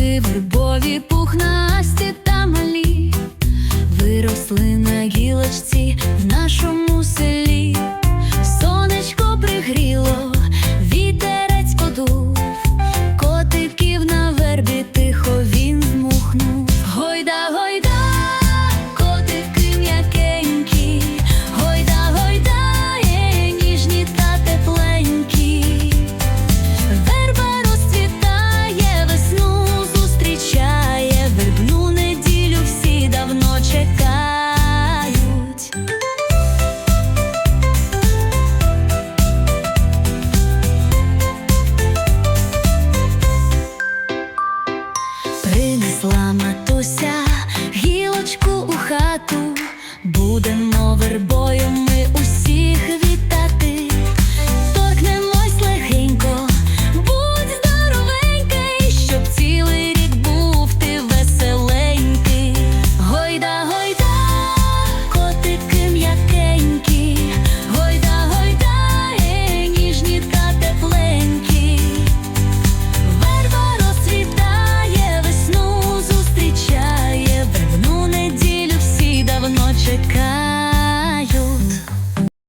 Гілки вербові пухнасті та малі, виросли на гілочці в нашому. чекають. Принесла матуся гілочку у хату, будемо вербою ми усіх вітати.